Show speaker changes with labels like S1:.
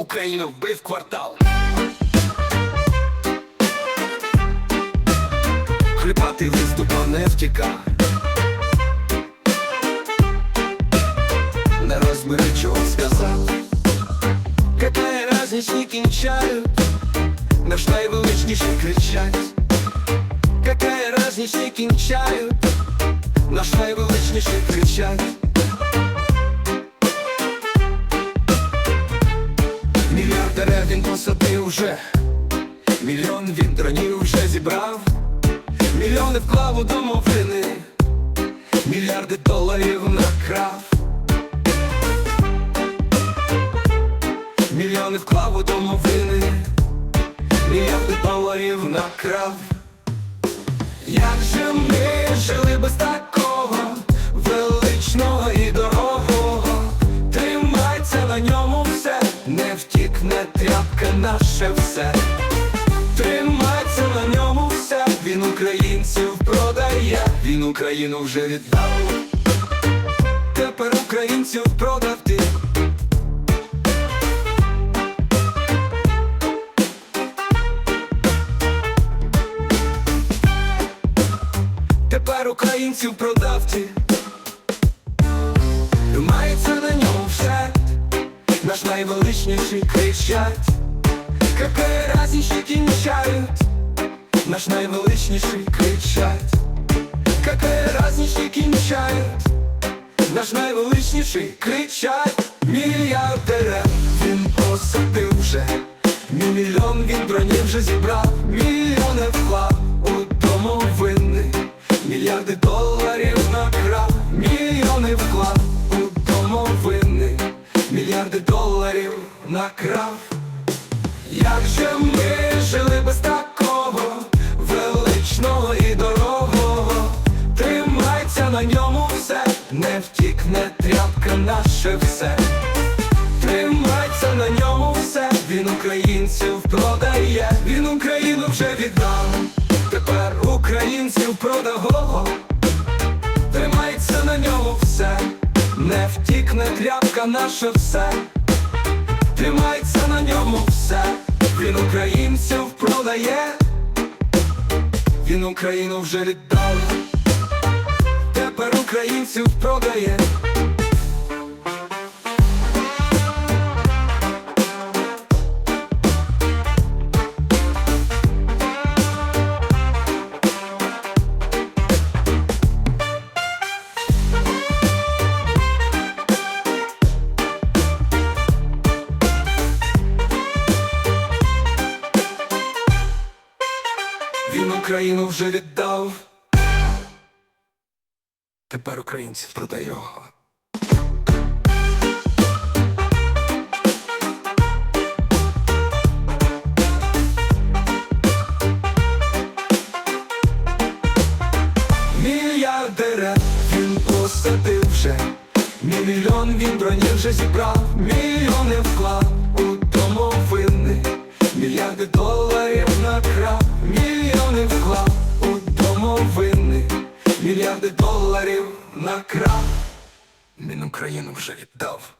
S1: Україну вбив квартал. Хліпатий виступа не втіка. Не розбери, чого сказав. Какая разница, не кінчають, наш найвеличніший кричать. Какая разница, не кінчають, наш найвеличніший кричать. Вже, мільйон він дронів вже зібрав, мільйони вклав у домовини, мільярди доларів накрав. Мільйони вклав у домовини, мільярди доларів накрав. Як же ми жили без такого величного продає, він Україну вже віддав. Тепер українців продав ти. Тепер українців продав ти. Мається на ньому все. Наш найвеличніший кричать. Какая разница кінчають. Наш найвеличніший кричать Какая разница кінчають Наш найвеличніший кричать Мільярд дерев він посадив вже Мільйон він бронів вже зібрав Мільйони вклав у домовини Мільярди доларів накрав Мільйони вклав у домовини Мільярди доларів накрав Як же ми наше все. Тримайся на ньому все, він українців продає, він Україну вже віддав, тепер українців продавого Тримайся на ньому все, не втікне тряпка наше все. Тримайся на ньому все, він українців продає, він Україну вже віддав, тепер українців продає. Він Україну вже віддав. Тепер українці продає його. Мільярд дерев він посадив вже, мільйон він бронів вже зібрав, мільйони вклав у домовини, мільярди доларів мільярди на накрав, він Україну вже віддав.